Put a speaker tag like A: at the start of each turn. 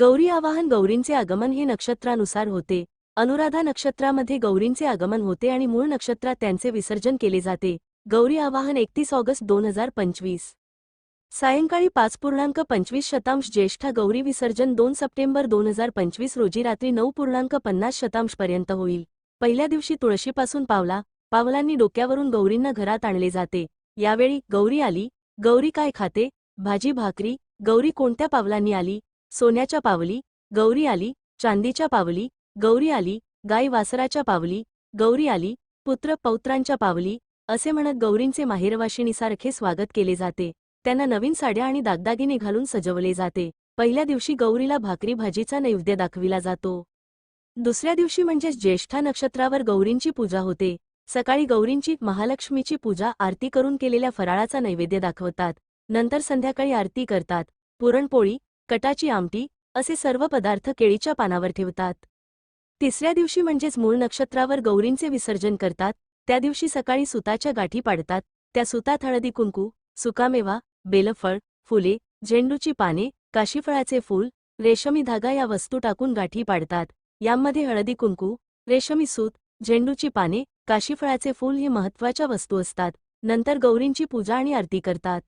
A: गौरी आवाहन गौरींचे आगमन हे नक्षत्रानुसार होते. अनुराधा नक्षत्रामध्ये गौरींचे आगमन होते आणि मूळ नक्षत्रात त्यांचे विसर्जन केले जाते. गौरी आवाहन एकतीस ऑगस्ट दोन हजार पंचवीस. सायंकाळी पाच पूर्णांक पंचवीस शतांश ज्येष्ठा गौरी विसर्जन दोन सप्टेंबर दोन हजार पंचवीस रोजी रात्री नऊ पूर्णांक पन्नास शतांशपर्यंत होईल. पहिल्या दिवशी तुळशीपासून पावला पावलांनी डोक्यावरून गौरींना घरात आणले जाते. यावेळी गौरी आली गौरी काय खाते भाजी भाकरी गौरी कोणत्या पावलांनी आली सोन्याच्या पावली गौरी आली चांदीच्या पावली गौरी आली गाई वासराच्या पावली गौरी आली पुत्र पौत्रांच्या पावली असे म्हणत गौरींचे माहेरवाशिणीसारखे स्वागत केले जाते. त्यांना नवीन साड्या आणि दागदागिने घालून सजवले जाते. पहिल्या दिवशी गौरीला भाकरी भाजीचा नैवेद्य दाखविला जातो. दुसऱ्या दिवशी म्हणजेच ज्येष्ठा नक्षत्रावर गौरींची पूजा होते. सकाळी गौरींची महालक्ष्मीची पूजा आरती करून केलेल्या फराळाचा नैवेद्य दाखवतात. नंतर संध्याकाळी आरती करतात. पुरणपोळी कटाची आमटी असे सर्व पदार्थ केळीच्या पानावर ठेवतात. तिसऱ्या दिवशी म्हणजेच मूळ नक्षत्रावर गौरींचे विसर्जन करतात त्या दिवशी सकाळी सुताच्या गाठी पाडतात त्या सुतात हळदी कुंकू सुकामेवा बेलफळ फुले झेंडूची पाने काशीफळाचे फूल रेशमी धागा या वस्तू टाकून गाठी पाडतात यामध्ये हळदी कुंकू रेशमी सूत झेंडूची पाने काशीफळाचे फूल ही महत्त्वाच्या वस्तू असतात नंतर गौरींची पूजा आणि आरती करतात.